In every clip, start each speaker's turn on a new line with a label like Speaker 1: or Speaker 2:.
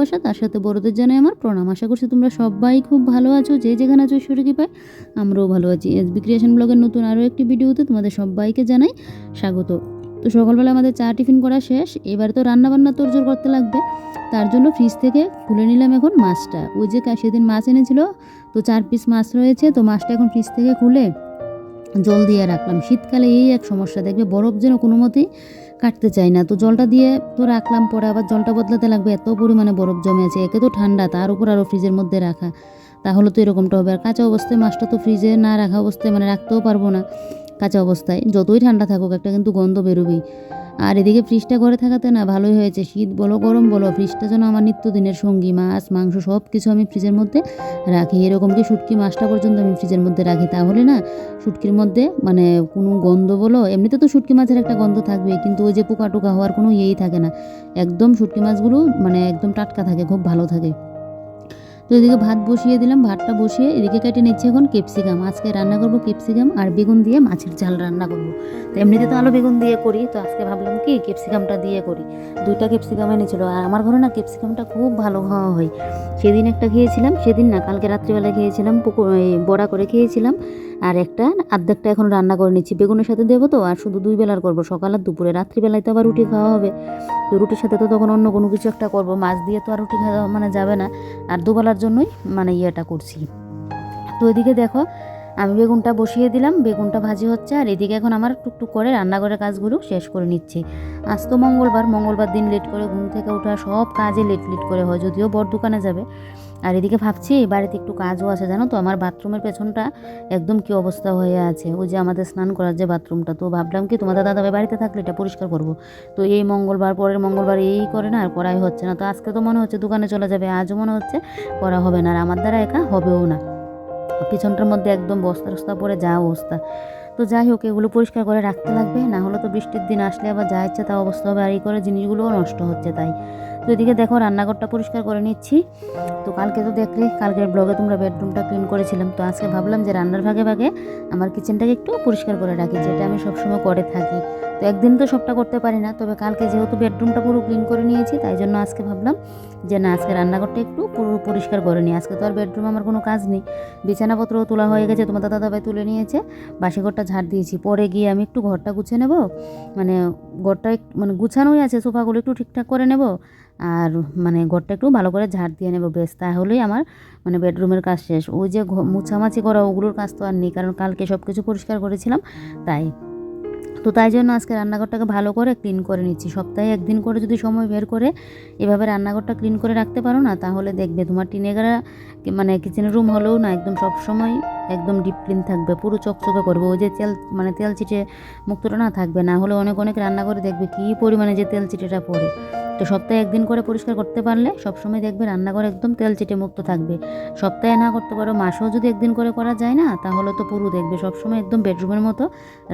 Speaker 1: ভালোবাসা, তার সাথে বড়দের জানাই আমার প্রণাম। আশা করছি তোমরা সবাই খুব ভালো আছো, যে যেখানে আছো ঈশ্বরে কি পায়, আমরাও ভালো আছি। এসবি ক্রিয়েশন ব্লগের নতুন আরও একটি ভিডিওতে তোমাদের সবাইকে জানাই স্বাগত। তো সকালবেলা আমাদের চা টিফিন করা শেষ, এবার তো রান্নাবান্না তোড়জোড় করতে লাগবে। তার জন্য ফ্রিজ থেকে খুলে নিলাম এখন মাছটা। ওই যে সেদিন মাছ এনেছিল, তো চার পিস মাছ রয়েছে, তো মাছটা এখন ফ্রিজ থেকে খুলে জল দিয়ে রাখলাম। শীতকালে এই এক সমস্যা, দেখবে বরফ যেন কোনো মতেই কাটতে চাই না। তো জলটা দিয়ে তো রাখলাম, পরে আবার জলটা বদলাতে লাগবে। এত পরিমাণে বরফ জমে আছে, একে তো ঠান্ডা, তার উপর আরও ফ্রিজের মধ্যে রাখা। তাহলে তো এরকমটা হবে। আর কাঁচা অবস্থায় মাছটা তো ফ্রিজে না রাখা অবস্থায় মানে রাখতেও পারব না। কাঁচা অবস্থায়, যতই ঠান্ডা থাকুক, একটা কিন্তু গন্ধ বেরোবেই। আর এদিকে ফ্রিজটা ঘরে থাকাতে না ভালোই হয়েছে। শীত বলো, গরম বলো, ফ্রিজটা যেন আমার নিত্যদিনের সঙ্গী, মাছ, মাংস সব কিছু আমি ফ্রিজের মধ্যে রাখি। এরকম কি শুটকি মাছটা পর্যন্ত আমি ফ্রিজের মধ্যে রাখি? তাহলে না, শুটকির মধ্যে মানে কোনো গন্ধ বলো, এমনিতে তো শুটকি মাছের একটা গন্ধ থাকবে কিন্তু ওই যে পোকা টোকা হওয়ার কোনো ইয়েই থাকে না। একদম শুটকি মাছগুলো মানে একদম টাটকা থাকে, খুব ভালো থাকে। তো এদিকে ভাত বসিয়ে দিলাম, ভাতটা বসিয়ে এদিকে কেটে নিচ্ছি এখন ক্যাপসিকাম। আজকে রান্না করব ক্যাপসিকাম আর বেগুন দিয়ে মাছের ঝাল রান্না করব। তো এমনিতে তো আলু বেগুন দিয়ে করি, তো আজকে ভাবলাম কি ক্যাপসিকামটা দিয়ে করি। দুইটা ক্যাপসিকাম এনেছিল, আর আমার ঘরে না ক্যাপসিকামটা খুব ভালো খাওয়া হয়। সেদিন একটা খেয়েছিলাম, সেদিন না, কালকে রাত্রিবেলা খেয়েছিলাম, পুকুর বড়া করে খেয়েছিলাম। আর একটা, আর্ধেকটা এখন রান্না করে নিচ্ছি। বেগুনের সাথে দেবো তো, আর শুধু দুই বেলার করব। সকাল আর দুপুরে রাত্রিবেলায় তো আবার রুটি খাওয়া হবে। তো রুটির সাথে তো তখন অন্য কোনো কিছু একটা করব। মাছ দিয়ে তো আর রুটি খাওয়া মানে যাবে না। আর দুবেলার জন্যই মানে ইয়েটা করছি। তো এদিকে দেখো, আমি বেগুনটা বসিয়ে দিলাম। বেগুনটা ভাজি হচ্ছে, আর এদিকে এখন আমার টুকটুক করে রান্নাঘরের কাজগুলো শেষ করে নিচ্ছি। আজ তো মঙ্গলবার। মঙ্গলবার দিন লেট করে ঘুম থেকে ওঠা সব কাজে লেট লেট করে হয়, যদিও বর দোকানে যাবে। আর এদিকে ভাবছি বাড়িতে একটু কাজও আছে, জানো তো? আমার বাথরুমের পেছনটা একদম কি অবস্থা হয়ে আছে। ওই যে আমাদের স্নান করার যে বাথরুমটা, তো ভাবলাম কি তোমাদের দাদাভাই বাড়িতে থাকলে এটা পরিষ্কার করব। তো এই মঙ্গলবার, পরের মঙ্গলবার এই করে না আর করাই হচ্ছে না। তো আজকে তো মনে হচ্ছে দোকানে চলে যাবে, আজও মনে হচ্ছে করা হবে না। আর আমার দ্বারা একা হবেও না। পিছনটার মধ্যে একদম বস্তা টস্তা পরে যা অবস্থা। তো যাই হোক, এগুলো পরিষ্কার করে রাখতে লাগবে। না হলে তো বৃষ্টির দিন আসলে আবার যা ইচ্ছে তা অবস্থা হবে। আর এই করে জিনিসগুলোও নষ্ট হচ্ছে তাই। তো এদিকে দেখো, রান্নাঘরটা পরিষ্কার করে নিচ্ছি। তো কালকে তো দেখলে, কালকের ব্লগে তোমরা বেডরুমটা ক্লিন করেছিলাম। তো আজকে ভাবলাম যে রান্নার ভাগে ভাগে আমার কিচেনটাকে একটু পরিষ্কার করে রাখি, যেটা আমি সবসময় করে থাকি। তো একদিন তো সবটা করতে পারি না। তবে কালকে যেহেতু বেডরুমটা পুরো ক্লিন করে নিয়েছি, তাই জন্য আজকে ভাবলাম যে না, আজকে রান্নাঘরটা একটু পুরো পরিষ্কার করে নিই। আজকে তো আর বেডরুম আমার কোনো কাজ নেই। বিছানাপত্রও তোলা হয়ে গেছে তোমার দাদা দাদাভাই তুলে নিয়েছে। বাসি ঘরটা ঝাড় দিয়েছি। পরে গিয়ে আমি একটু ঘরটা গুছিয়ে নেব। মানে ঘরটা মানে গুছানোই আছে, সোফাগুলো একটু ঠিকঠাক করে নেব। আর মানে ঘরটা একটু ভালো করে ঝাড় দিয়ে নেব। বেশ, তাহলেই আমার মানে বেডরুমের কাজ শেষ। ওই যে মুছামাছি করা, ওগুলোর কাজ তো আর নেই। কারণ কালকে সব কিছু পরিষ্কার করেছিলাম, তাই। তো তাই জন্য আজকে রান্নাঘরটাকে ভালো করে ক্লিন করে নিচ্ছি। সপ্তাহে একদিন করে যদি সময় বের করে এভাবে রান্নাঘরটা ক্লিন করে রাখতে পারো না, তাহলে দেখবে তোমার টিনেগারা মানে কিচেনের রুম হলেও না একদম সব সময় একদম ডিপ ক্লিন থাকবে, পুরো চকচকে করবে। ওই যে তেল মানে তেল চিটে মুক্তটা না থাকবে, না হলে অনেক অনেক রান্নাঘরে দেখবে কী পরিমাণে যে তেল চিটেটা পড়ে। তো সপ্তাহে একদিন করে পরিষ্কার করতে পারলে সবসময় দেখবে রান্নাঘর একদম তেল চিটে মুক্ত থাকবে। সপ্তাহে না করতে পারো, মাসেও যদি একদিন করে করা যায় না, তাহলে তো পুরো দেখবে সবসময় একদম বেডরুমের মতো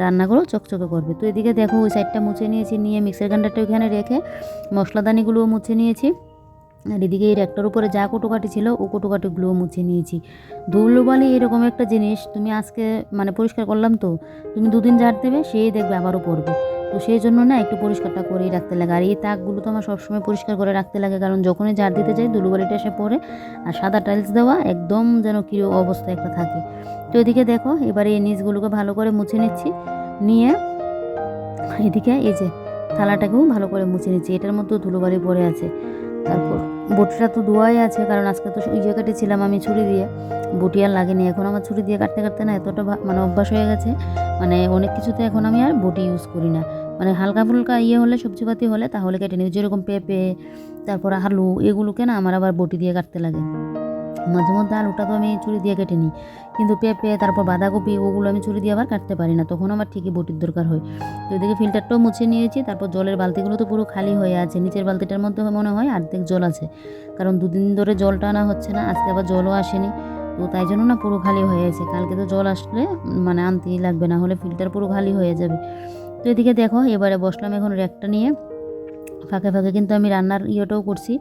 Speaker 1: রান্নাগুলো চকচকে করবে। তো এদিকে দেখো ওই সাইডটা মুছে নিয়েছি, নিয়ে মিক্সার গ্রাইন্ডারটা ওইখানে রেখে মশলাদানিগুলোও মুছে নিয়েছি। আর এদিকে এই র্যাকটার উপরে যা কুটোকাটি ছিল, ও কুটোকাটিগুলোও মুছে নিয়েছি। ধুলোবালি এরকম একটা জিনিস, তুমি আজকে মানে পরিষ্কার করলাম তো, তুমি দুদিন ঝাড় দেবে, সেই দেখবে আবারও পড়বে। তো সেই জন্য না একটু পরিষ্কারটা করেই রাখতে লাগে। আর এই তাকগুলো তো আমার সবসময় পরিষ্কার করে রাখতে লাগে, কারণ যখনই ঝাড় দিতে যাই, ধুলোবালিটা এসে পড়ে আর সাদা টাইলস দেওয়া একদম যেন কী অবস্থা একটা থাকে। তো এদিকে দেখো, এবারে এই নিচগুলোকে ভালো করে মুছে নিচ্ছি। নিয়ে এদিকে এই যে থালাটাকেও ভালো করে মুছে নিচ্ছি। এটার মধ্যেও ধুলোবালি পড়ে আছে। তারপর বটিটা তো দোয়াই আছে, কারণ আজকে তো ইয়ে কেটেছিলাম আমি ছুরি দিয়ে। বটি আর লাগেনি, এখন আমার ছুরি দিয়ে কাটতে কাটতে না এতটা মানে অভ্যাস হয়ে গেছে। মানে অনেক কিছুতে এখন আমি আর বটি ইউজ করি না। মানে হালকা ফুলকা ইয়ে হলে, সবজিপাতি হলে, তাহলে কেটে নিই। যেরকম পেঁপে, তারপর আলু, এগুলোকে না আমার আবার বটি দিয়ে কাটতে লাগে। মাঝে মধ্যে আলুটা তো আমি ছুরি দিয়ে কেটে নিই কিন্তু পেঁপে তারপর বাঁধাকপি ওগুলো আমি ছুরি দিয়ে আবার কাটতে পারি না, তখন আমার ঠিকই বটির দরকার হয়। তো এদিকে ফিল্টারটাও মুছে নিয়েছি, তারপর জলের বালতিগুলো তো পুরো খালি হয়ে আছে। নিচের বালতিটার মধ্যে মনে হয় অর্ধেক জল আছে, কারণ দুদিন ধরে জলটা আনা হচ্ছে না, আজকে আবার জলও আসেনি। তো তাই জন্য না পুরো খালি হয়ে আছে, কালকে তো জল আসলে মানে আনতেই লাগবে, না হলে ফিল্টার পুরো খালি হয়ে যাবে। তো এদিকে দেখো, এবারে বসলাম এখন র্যাকটা নিয়ে। ফাঁকে ফাঁকে কিন্তু আমি রান্নার ইয়েটাও করছি।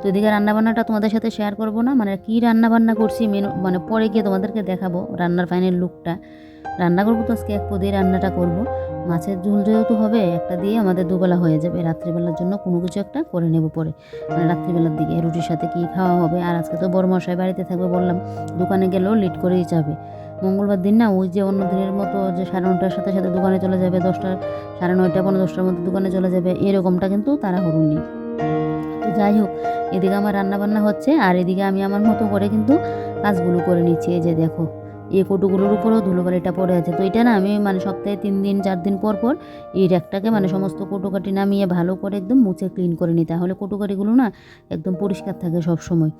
Speaker 1: তো এদিকে রান্নাবান্নাটা তোমাদের সাথে শেয়ার করব না মানে কী রান্নাবান্না করছি মেনু মানে পরে গিয়ে তোমাদেরকে দেখাবো রান্নার ফাইনাল লুকটা রান্না করব তো আজকে এক পদেই রান্নাটা করব। মাছের ঝুল যেহেতু হবে, একটা দিয়ে আমাদের দুবেলা হয়ে যাবে। রাত্রিবেলার জন্য কোনো কিছু একটা করে নেব পরে। মানে রাত্রিবেলার দিকে রুটির সাথে কি খাওয়া হবে। আর আজকে তো বড় মশাই বাড়িতে থাকবে বললাম, দোকানে গেলেও লেট করেই যাবে। মঙ্গলবার দিন না, ওই যে অন্য দিনের মতো যে সাড়ে নটার সাথে সাথে দোকানে চলে যাবে, দশটা, সাড়ে নয়টা, পনেরো, দশটার মধ্যে দোকানে চলে যাবে, এরকমটা কিন্তু তারা হরুন তো যাই হোক, এদিকে আমার রান্না বান্না হচ্ছে আর এদিকে আমি আমার মতো করে কিন্তু কাজগুলো করে নিচ্ছি, এই যে দেখো এই কটুগুলোর উপরেও ধুলোবালিটা পড়ে আছে। তো এটা না আমি মানে সপ্তাহে তিন দিন, চার দিন পর পর এই র্যাকটাকে মানে সমস্ত কটুকাটি নামিয়ে ভালো করে একদম মুছে ক্লিন করে নিই, তাহলে কটুকাটিগুলো না একদম পরিষ্কার থাকে সব সময়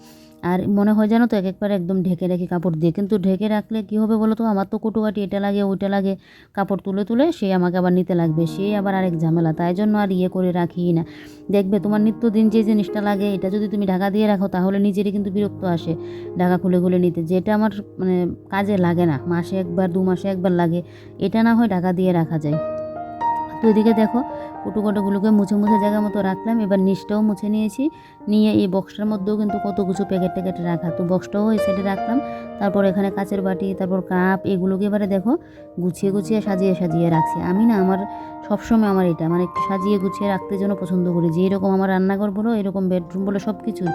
Speaker 1: আর মনে হয় জানো তো এক একবার একদম ঢেকে রাখি কাপড় দিয়ে। কিন্তু ঢেকে রাখলে কী হবে বলো তো? আমার তো কটুকাটি এটা লাগে, ওইটা লাগে। কাপড় তুলে তুলে সে আমাকে আবার নিতে লাগবে, সে আবার আরেক ঝামেলা। তাই জন্য আর ইয়ে করে রাখি না। দেখবে তোমার নিত্যদিন যে জিনিসটা লাগে, এটা যদি তুমি ঢাকা দিয়ে রাখো, তাহলে নিজেরই কিন্তু বিরক্ত আসে ঢাকা খুলে খুলে নিতে। যেটা আমার মানে কাজে লাগে না, মাসে একবার, দু মাসে একবার লাগে, এটা না হয় ঢাকা দিয়ে রাখা যায়। তো এদিকে দেখো কুটুকোটোগুলোকে মুছে মুছে জায়গা মতো রাখলাম, এবার নিচটাও মুছে নিয়েছি। নিয়ে এই বক্সটার মধ্যেও কিন্তু কত কিছু প্যাকেট ট্যাকেট রাখা। তো বক্সটাও এই সাইডে রাখলাম, তারপর এখানে কাচের বাটি, তারপর কাপ, এগুলোকে এবারে দেখো গুছিয়ে গুছিয়ে সাজিয়ে সাজিয়ে রাখছি। আমি না আমার সবসময় আমার এটা মানে একটু সাজিয়ে গুছিয়ে রাখতে জন্য পছন্দ করি। যে এরকম আমার রান্নাঘর বলো, এরকম বেডরুম বলো সব কিছুই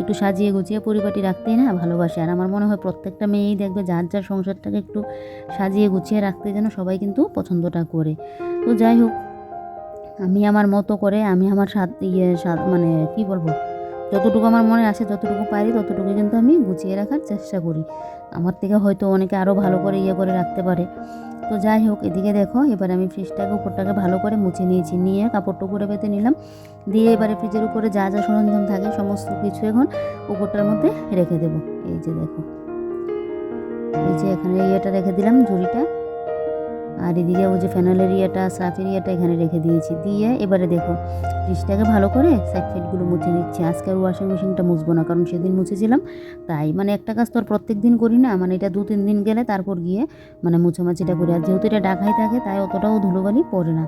Speaker 1: একটু সাজিয়ে গুছিয়ে পরিপাটি রাখতেই না ভালোবাসে। আর আমার মনে হয় প্রত্যেকটা মেয়েই দেখবে যার যার সংসারটাকে একটু সাজিয়ে গুছিয়ে রাখতে যেন সবাই কিন্তু পছন্দটা করে। তো যাই হোক আমি আমার মতো করে আমি আমার স্বাদ ইয়ে স্বাদ মানে কি বলব? যতটুকু আমার মনে আসে যতটুকু পারি, ততটুকু কিন্তু আমি গুছিয়ে রাখার চেষ্টা করি। আমার থেকে হয়তো অনেকে আরও ভালো করে ইয়ে করে রাখতে পারে। তো যাই হোক, এদিকে দেখো, এবার আমি ফ্রিজটাকে, উপরটাকে ভালো করে মুছে নিয়েছি। নিয়ে কাপড়টা উপরে পেতে নিলাম। দিয়ে এবারে ফ্রিজের উপরে যা যা সরঞ্জাম থাকে, সমস্ত কিছু এখন উপরটার মধ্যে রেখে দেবো। এই যে দেখো। এই যে এখানে ইয়েটা রেখে দিলাম, ঝুড়িটা। আর এদিকে ওই যে ফেনালের ইয়েটা, সাফের ইয়েটা এখানে রেখে দিয়েছি। দিয়ে এবারে দেখো ফ্রিজটাকে ভালো করে সাইড সাইডগুলো মুছে নিচ্ছি। আজকে আর ওয়াশিং মেশিনটা মুছবো না, কারণ সেদিন মুছেছিলাম। তাই মানে একটা কাজ তো আর প্রত্যেক দিন করি না মানে এটা দু, তিন দিন গেলে তারপর গিয়ে মানে মুছামাছিটা করি। আর যেহেতু এটা ডাকাই থাকে, তাই অতটাও ধুলোবালি পড়ে না।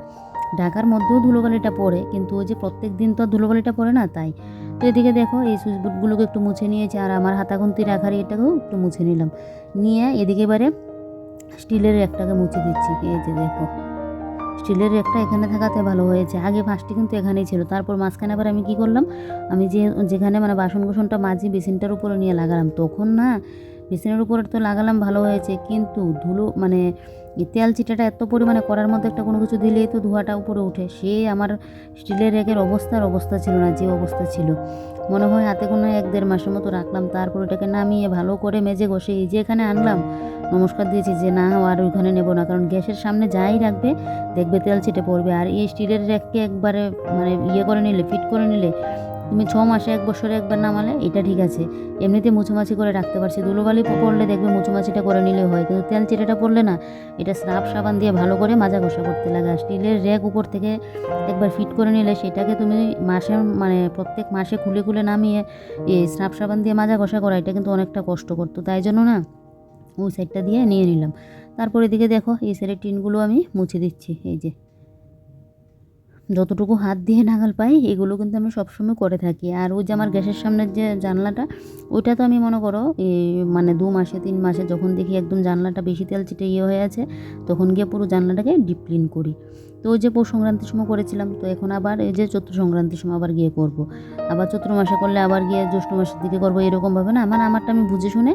Speaker 1: ঢাকার মধ্যেও ধুলোবালিটা পড়ে, কিন্তু ওই যে প্রত্যেক দিন তো ধুলোবালিটা পড়ে না, তাই। তো এদিকে দেখো, এই সুইচ বোর্ডগুলোকে একটু মুছে নিয়েছি, আর আমার হাতাখুন্তি রাখার এটাকেও একটু মুছে নিলাম। নিয়ে এদিকে এবারে স্টিলের একটাকে মুছে দিচ্ছি, এই যে দেখো। স্টিলের একটা এখানে থাকাতে ভালো হয়েছে। আগে ফার্স্টে কিন্তু এখানেই ছিল। তারপর মাঝখানে আবার আমি কি করলাম? আমি যে, যেখানে মানে বাসন কুসনটা মাঝি বেসিনটার উপরে নিয়ে লাগালাম। তখন না, বেসিনের উপরে তো লাগালাম, ভালো হয়েছে। কিন্তু ধুলো মানে এই তেল চিটাটা এত পরিমাণে করার মধ্যে একটা কোনো কিছু দিলেই তো ধোঁয়াটা উপরে ওঠে। সে আমার স্টিলের র্যাকের অবস্থার অবস্থা ছিল না, যে অবস্থা ছিল। মনে হয় হাতে কোনো এক দেড় মাসের মতো রাখলাম, তারপর ওটাকে নামিয়ে ভালো করে মেজে ঘষে এই যে এখানে আনলাম, নমস্কার দিয়েছি যে না, আর ওইখানে নেব না, কারণ গ্যাসের সামনে যাই রাখবে, দেখবে তেল ছিটে পড়বে। আর এই স্টিলের র্যাককে একবারে মানে ইয়ে করে নিলে, ফিট করে নিলে তুমি ছ মাসে এক বছরে একবার নামালে, এটা ঠিক আছে। এমনিতে মুছোমাছি করে রাখতে পারছি। ধুলোবালি পড়লে দেখবে মুছোমাছিটা করে নিলে হয়, কিন্তু তেল চিটেটা পড়লে না, এটা স্রাব সাবান দিয়ে ভালো করে মাজা ঘষা করতে লাগে। আর স্টিলের র্যাক উপর থেকে একবার ফিট করে নিলে সেটাকে তুমি মাসে মানে প্রত্যেক মাসে খুলে খুলে নামিয়ে স্রাব সাবান দিয়ে মাজা ঘষা করা, এটা কিন্তু অনেকটা কষ্ট করতো তাই জন্য না, ওই সাইডটা দিয়ে নিয়ে নিলাম। তারপর এদিকে দেখো, এই সাইডের টিনগুলো আমি মুছে দিচ্ছি, এই যে। যতটুকু হাত দিয়ে নাগাল পাই এগুলো কিন্তু আমি সবসময় করে থাকি। আর ওই যে আমার গ্যাসের সামনের যে জানলাটা ওইটা তো আমি মনে করো এই মানে দু মাসে তিন মাসে যখন দেখি একদম জানলাটা বেশি তেল চিটে ইয়ে হয়ে আছে তখন গিয়ে পুরো জানলাটাকে ডিপ ক্লিন করি। তো ওই যে পৌষ সংক্রান্তির সময় করেছিলাম তো এখন আবার এই যে চৈত্র সংক্রান্তির সময় আবার গিয়ে করব। আবার চৈত্র মাসে করলে আবার গিয়ে জ্যৈষ্ঠ মাসের দিকে করব এরকমভাবে না? মানে আমারটা আমি বুঝে শুনে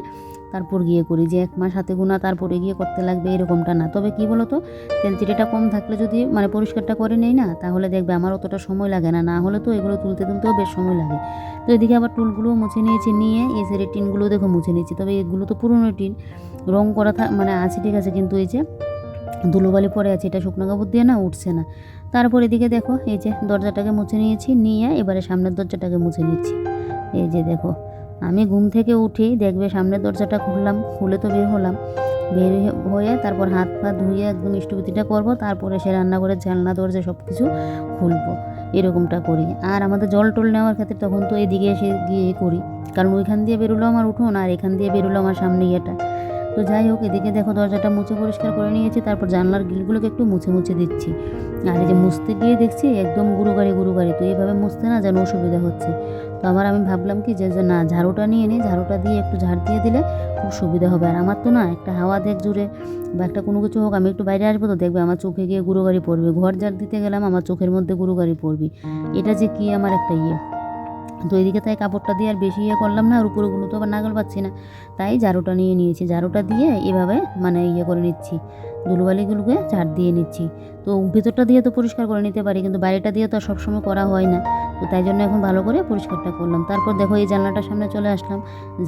Speaker 1: তারপর গিয়ে করি যে এক মাস হাতে গোনা তারপরে গিয়ে করতে লাগবে, এরকমটা না। তবে কি বলো তো তেলচিটেটা কম থাকলে যদি মানে পরিষ্কারটা করে নেই না, তাহলে দেখবে আমার অতটা সময় লাগে না। না হলে তো এগুলো তুলতে তুলতেও বেশ সময় লাগে। তো এদিকে আবার টুলগুলোও মুছে নিয়েছি, নিয়ে এই টিনগুলো দেখো মুছে নিয়েছি। তবে এগুলো তো পুরনো টিন, রং করা মানে আছে, ঠিক আছে, কিন্তু এই যে ধুলোবালি পড়ে আছে, এটা শুকনো কাপড় দিয়ে না উঠছে না। তারপর এদিকে দেখো, এই যে দরজাটাকে মুছে নিয়েছি, নিয়ে এবারে সামনের দরজাটাকে মুছে নিচ্ছি। এই যে দেখো আমি ঘুম থেকে উঠি, দেখবে সামনের দরজাটা খুললাম, খুলে তো বের হলাম। বের হয়ে তারপর হাত পা ধুয়ে একদম ইষ্টবিতিটা করব, তারপরে সে রান্নাঘরের জানলা, দরজা সব কিছু খুলবো, এরকমটা করি। আর আমাদের জল টল নেওয়ার ক্ষেত্রে তখন তো এদিকে এসে গিয়ে করি, কারণ ওইখান দিয়ে বেরোলো আমার উঠোন আর এখান দিয়ে বেরোলো আমার সামনে ইয়েটা। তো যাই হোক, এদিকে দেখো দরজাটা মুছে পরিষ্কার করে নিয়েছি, তারপর জানলার গিলগুলোকে একটু মুছে মুছে দিচ্ছি। আর এই যে মুছতে গিয়ে দেখছি একদম গুরু গাড়ি গুরু গাড়ি তো এইভাবে মুছতে না যেন অসুবিধা হচ্ছে। তো আবার আমি ভাবলাম কি যে না, ঝাড়ুটা নিয়ে নিই, ঝাড়ুটা দিয়ে একটু ঝাড় দিয়ে দিলে খুব সুবিধা হবে। আর আমার তো না, একটা হাওয়া দেখ জুড়ে বা একটা কোনো কিছু হোক, আমি একটু বাইরে আসব তো দেখবে আমার চোখে গিয়ে গুঁড়ো গাড়ি পড়বে। ঘর ঝাড় দিতে গেলাম, আমার চোখের মধ্যে গুঁড়ো গাড়ি পড়বি। এটা যে কি আমার একটা ইয়ে। তো এদিকে তাই কাপড়টা দিয়ে আর বেশি ইয়ে করলাম না, আর উপরেগুলো তো আবার নাগল পাচ্ছি না। তাই ঝাড়ুটা নিয়ে নিয়েছি। ঝাড়ুটা দিয়ে এভাবে মানে ইয়ে করে নিচ্ছি। ধুলোবালিগুলোকে ঝাড় দিয়ে নিচ্ছি। তো ভিতরটা দিয়ে তো পরিষ্কার করে নিতে পারি, কিন্তু বাইরেটা দিয়ে তো আর সবসময় করা হয় না। তো তাই জন্য এখন ভালো করে পরিষ্কারটা করলাম। তারপর দেখো এই জানলাটার সামনে চলে আসলাম।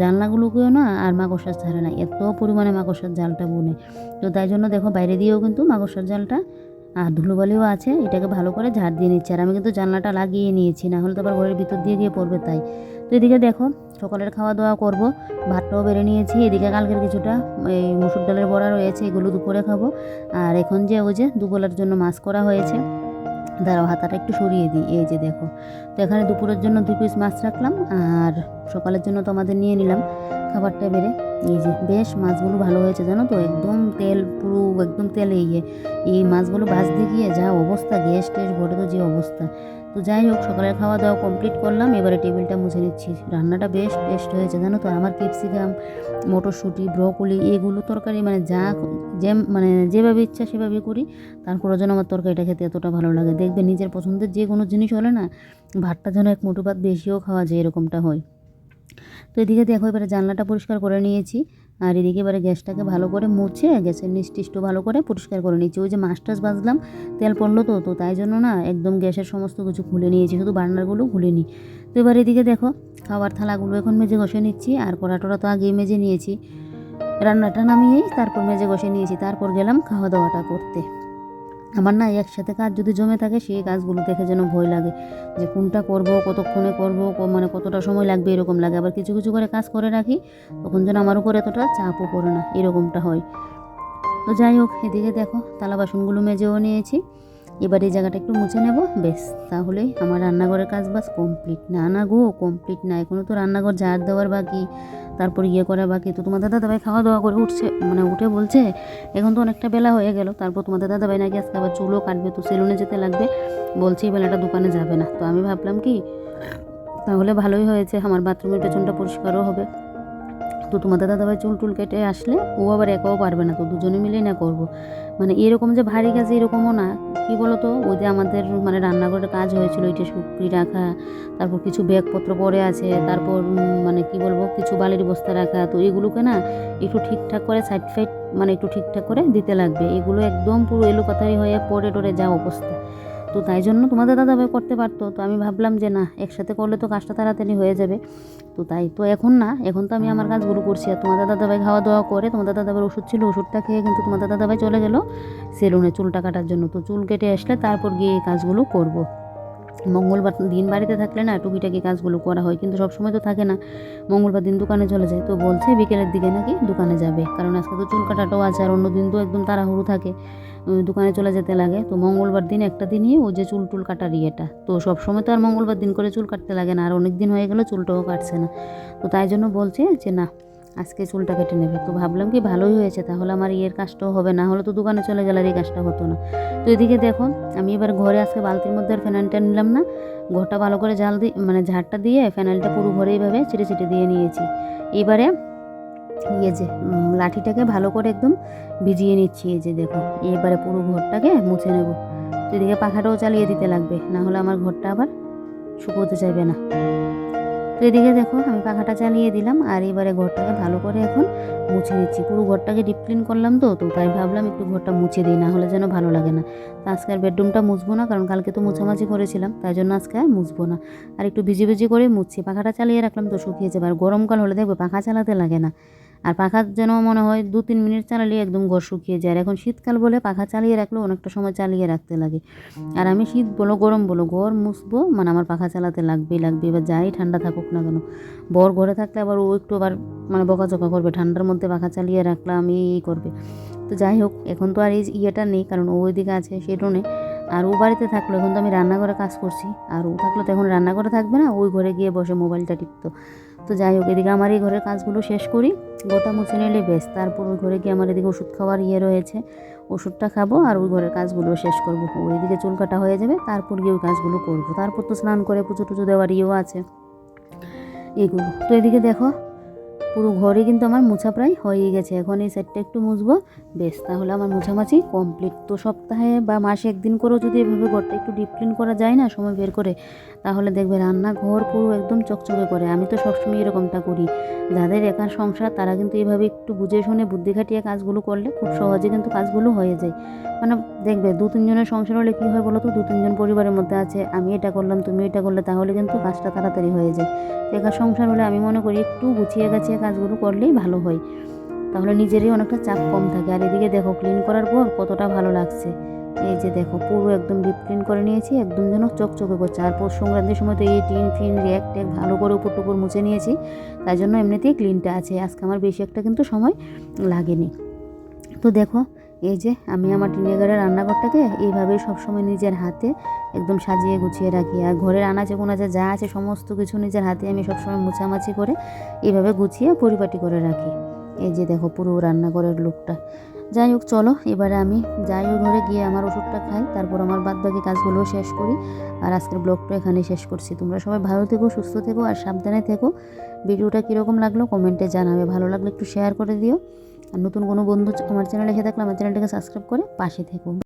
Speaker 1: জানলাগুলোকেও না আর মাকড়সার ছাড়ে না এত পরিমাণে মাকড়সার জালটা বুনে। তো তাই জন্য দেখো বাইরে দিয়েও কিন্তু মাকড়সার জালটা আর ধুলোবালিও আছে, এটাকে ভালো করে ঝাড় দিয়ে নিচ্ছে। আর আমি কিন্তু জানলাটা লাগিয়ে নিয়েছি, না হলে তো আবার ঘরের ভিতর দিয়ে গিয়ে পড়বে তাই। তো এদিকে দেখো সকালের খাওয়া দাওয়া করব। ভাতটাও বেড়ে নিয়েছি, এদিকে কালকের কিছুটা, এই মুসুর ডালের বড়া রয়েছে, এগুলো দুপুরে খাব। আর এখন যে ওই যে দুপুরের জন্য মাছ করা হয়েছে, দাঁড়াও হাতাটা একটু সরিয়ে দিই, এই যে দেখো। তো এখানে দুপুরের জন্য দুই পিস মাছ রাখলাম, আর সকালের জন্য তো আমাদের নিয়ে নিলাম খাবারটা বেড়ে। এই যে বেশ মাছগুলো ভালো হয়েছে, জানো তো? একদম তেল পুরো, একদম তেলে ইয়ে। এই মাছগুলো ভাজতে গিয়ে যা অবস্থা গ্যাস ট্যাস ভরে তো যে অবস্থা। তো যাই হোক, সকালের খাওয়া দাওয়া কমপ্লিট করলাম। এবারে টেবিলটা মুছে নিচ্ছি। রান্নাটা বেশ টেস্ট হয়েছে, জানো তো? আমার ক্যাপসিকাম, মটরশুঁটি, ব্রকলি, এগুলো তরকারি মানে যা যে মানে যেভাবে ইচ্ছা সেভাবে করি। তারপরে যেন আমার তরকারিটা খেতে এতটা ভালো লাগে। দেখবে নিজের পছন্দের যে কোনো জিনিস হলে না, ভাতটা যেন এক মুঠো ভাত বেশিও খাওয়া যায় এরকমটা হয়। তো এদিকে দেখো, এবারে জানলাটা পরিষ্কার করে নিয়েছি। আর এদিকে এবারে গ্যাসটাকে ভালো করে মুছে, গ্যাসের নিষ্টিষ্ট ভালো করে পরিষ্কার করে নিয়েছি। ওই যে মাছ বাজলাম তেল পড়ল তো তো তাই জন্য না একদম গ্যাসের সমস্ত কিছু খুলে নিয়েছি, শুধু বার্নারগুলো খুলে নিই। তো এবার এদিকে দেখো খাবার থালাগুলো এখন মেজে ঘষে নিচ্ছি, আর কড়াটোড়া তো আগেই মেজে নিয়েছি। রান্নাটা নামিয়েই তারপর মেজে ঘষে নিয়েছি, তারপর গেলাম খাওয়া দাওয়াটা করতে। আমার না একসাথে কাজ যদি জমে থাকে, সেই কাজগুলো দেখে যেন ভয় লাগে। যে কোনটা করব, কতক্ষণে করব মানে কতটা সময় লাগবে, এরকম লাগে। আবার কিছু কিছু করে কাজ করে রাখি, তখন যেন আমার উপর এতটা চাপও পড়ে না, এরকমটা হয়। তো যাই হোক, এদিকে দেখো তালা বাসনগুলো মেজেও নিয়েছি। এবার এই জায়গাটা একটু মুছে নেব। বেশ তাহলেই আমার রান্নাঘরের কাজ বাস কমপ্লিট না না গো কমপ্লিট না। এখনও তো রান্নাঘর ঝাড় দেওয়ার বাকি, তারপর ইয়ে করা বাকি। তো তোমাদের দাদাভাই খাওয়া দাওয়া করে উঠছে মানে উঠে বলছে, এখন তো অনেকটা বেলা হয়ে গেল। তারপর তোমাদের দাদাভাই নাকি আজকে আবার চুলও কাটবে, তো সেলুনে যেতে লাগবে। বলছে এই বেলাটা দোকানে যাবে না। তো আমি ভাবলাম কি, তাহলে ভালোই হয়েছে। আমার বাথরুমের পেছনটা পরিষ্কারও হবে। তো তোমাদের দাদাভাই চুল টুল কেটে আসলে ও আবার একাও পারবে না তো দুজনে মিলেই না করব। মানে এরকম যে ভারী কাজ এরকমও না, কি বলতো? ওই যে আমাদের মানে রান্নাঘরের কাজ হয়েছিল ওইটা শুকরি রাখা, তারপর কিছু ব্যাগপত্র পড়ে আছে, তারপর মানে কি বলব, কিছু বালির বস্তা রাখা, তো এগুলোকে না একটু ঠিকঠাক করে সাইড ফাইড মানে একটু ঠিকঠাক করে দিতে লাগবে। এগুলো একদম পুরো এলোকাতারি হয়ে পড়ে টরে যা অবস্থা। তো তাই জন্য তোমাদের দাদাভাই করতে পারতো। তো আমি ভাবলাম যে না একসাথে করলে তো কাজটা তাড়াতাড়ি হয়ে যাবে। তো তাই তো এখন না এখন তো আমি আমার কাজগুলো করছি। আর তোমাদের দাদাভাই খাওয়া দাওয়া করে তোমাদের দাদাভাইয়ের ওষুধ ছিল ওষুধটা খেয়ে কিন্তু তোমাদের দাদাভাই চলে গেলো সেলুনে চুলটা কাটার জন্য। তো চুল কেটে আসলে তারপর গিয়ে এই কাজগুলো করব। মঙ্গলবার দিন বাড়িতে থাকলে না টুকিটাকি কাজগুলো করা হয়, কিন্তু সবসময় তো থাকে না। মঙ্গলবার দিন দোকানে চলে যায়, তো বলছে বিকেলের দিকে নাকি দোকানে যাবে। কারণ আজকে তো চুল কাটাটাও আছে আর অন্য দিন তো একদম তাড়াহুড়ো থাকে। দোকানে চলে যেতে লাগে। তো মঙ্গলবার দিন একটা দিনই ও যে চুল টুল কাটার ইয়েটা। তো সব সময় তো আর মঙ্গলবার দিন করে চুল কাটতে লাগে না, আর অনেক দিন হয়ে গেলে চুলটাও কাটছে না। তো তাই জন্য বলছে যে না আজকে চুলটা কেটে নেবে। তো ভাবলাম কি ভালোই হয়েছে, তাহলে আমার ইয়ের কাজটাও হবে, না হলে তো দোকানে চলে গেলে এই কাজটা হতো না। তো এদিকে দেখো, আমি এবার ঘরে আজকে বালতির মধ্যে আর ফেনাইলটা নিলাম না। ঘরটা ভালো করে জাল দিয়ে মানে ঝাড়টা দিয়ে ফেনাইলটা পুরো ঘরে এইভাবে ছিটে ছিটে দিয়ে নিয়েছি। এবারে ইয়ে যে লাঠিটাকে ভালো করে একদম ভিজিয়ে নিচ্ছি। এই যে দেখো, এবারে পুরো ঘরটাকে মুছে নেব। এদিকে পাখাটাও চালিয়ে দিতে লাগবে, না হলে আমার ঘরটা আবার শুকোতে চাইবে না। তো এদিকে দেখো, আমি পাখাটা চালিয়ে দিলাম আর এবারে ঘরটাকে ভালো করে এখন মুছে নিচ্ছি। পুরো ঘরটাকে ডিপ ক্লিন করলাম তো তো তাই ভাবলাম একটু ঘরটা মুছে দিই, না হলে যেন ভালো লাগে না। তো আজকে আর বেডরুমটা মুছবো না, কারণ কালকে তো মুছামাছি করেছিলাম, তাই জন্য আজকে আর মুছবো না। আর একটু ভিজি ভিজি করে মুছছি, পাখাটা চালিয়ে রাখলাম তো শুকিয়ে যাবে আর গরমকাল হলে দেখবে পাখা চালাতে লাগে না। আর পাখা যেন মনে হয় দু তিন মিনিট চালালে একদম ঘর শুকিয়ে যায়। আর এখন শীতকাল বলে পাখা চালিয়ে রাখলেও অনেকটা সময় চালিয়ে রাখতে লাগে। আর আমি শীত বলো, গরম বলো, ঘর মুছবো মানে আমার পাখা চালাতে লাগবেই, লাগবে। এবার যাই ঠান্ডা থাকুক না কেন। বর ঘরে থাকলে আবার ও একটু আবার মানে বকাচকা করবে, ঠান্ডার মধ্যে পাখা চালিয়ে রাখলাম এই করবে। তো যাই হোক, এখন তো আর এই ইয়েটা নেই, কারণ ও ওইদিকে আছে সেটনে আর ও বাড়িতে থাকল, এখন তো আমি রান্নাঘরে কাজ করছি। আর ও থাকল তো এখন রান্নাঘরে থাকবে না, ওই ঘরে গিয়ে বসে মোবাইলটা টিপতো। তো যাই হোক, এদিকে আমার এই ঘরের কাজগুলো শেষ করি। গোটা মুছে নিলে বেশ, তারপর ওই ঘরে গিয়ে আমার এদিকে ওষুধ খাওয়ার ইয়ে রয়েছে। ওষুধটা খাব আর ওই ঘরের কাজগুলো শেষ করব। ওইদিকে চুল কাটা হয়ে যাবে, তারপর গিয়ে ওই কাজগুলো করব। তারপর তো স্নান করে পুজো টুজো দেওয়ার ইয়েও আছে। এগুলো। তো এদিকে দেখো পুরো ঘরে কিন্তু আমার মোছা প্রায় হয়েই গেছে। এখন এই সাইডটা একটু মুছবো। বেশ, তাহলে আমার মোছামাছি কমপ্লিট তো সপ্তাহে বা মাসে একদিন করেও যদি এভাবে ঘরটা একটু ডিপ ক্লিন করা যায় না, সময় বের করে, তাহলে দেখবে রান্নাঘর পুরো একদম চকচকে করে। আমি তো সবসময় এরকমটা করি। যাদের একার সংসার, তারা কিন্তু এভাবে একটু বুঝে শুনে, বুদ্ধি খাটিয়ে কাজগুলো করলে খুব সহজে কিন্তু কাজগুলো হয়ে যায়। মানে দেখবে দু তিনজনের সংসার হলে কী হয় বলো তো দু তিনজন পরিবারের মধ্যে আছে, আমি এটা করলাম, তুমি এটা করলে, তাহলে কিন্তু কাজটা তাড়াতাড়ি হয়ে যায়। একা সংসার হলে আমি মনে করি একটু গুছিয়ে গাছিয়ে কাজগুলো করলেই ভালো হয়। তাহলে নিজেরই অনেকটা চাপ কম থাকে। আর এদিকে দেখো ক্লিন করার পর কতটা ভালো লাগছে। এই যে দেখো, পুরো একদম ডিপ ক্লিন করে নিয়েছি, একদম যেন চকচকে করছে। আর পৌষ সংক্রান্তির সময় তো এই টিন ফিন র্যাক ট্যাক ভালো করে উপর টুপুর মুছে নিয়েছি। তাই জন্য এমনিতেই ক্লিনটা আছে। আজকে আমার বেশি একটা কিন্তু সময় লাগেনি। তো দেখো এই যে আমি আমার টিনেগারের রান্নাঘরটাকে এইভাবেই সবসময় নিজের হাতে একদম সাজিয়ে গুছিয়ে রাখি। আর ঘরের আনাচে কোনাচে যা আছে সমস্ত কিছু নিজের হাতে আমি সবসময় মোছামাছি করে এইভাবে গুছিয়ে পরিপাটি করে রাখি। এই যে দেখো পুরো রান্নাঘরের লুকটা। যাই হোক, চলো, এবারে আমি যাই ওই ঘরে গিয়ে আমার ওষুধটা খাই, তারপর আমার বাদ বাকি কাজগুলো শেষ করি। আর আজকের ব্লগটা এখানেই শেষ করছি। তোমরা সবাই ভালো থেকো, সুস্থ থেকো, আর সাবধানে থেকো। ভিডিওটা কীরকম লাগল কমেন্টে জানাবে। ভালো লাগলে একটু শেয়ার করে দিও। আর নতুন কোনো বন্ধু আমার চ্যানেলে এসে থাকলে আমার চ্যানেলটাকে সাবস্ক্রাইব করে পাশে থেকো।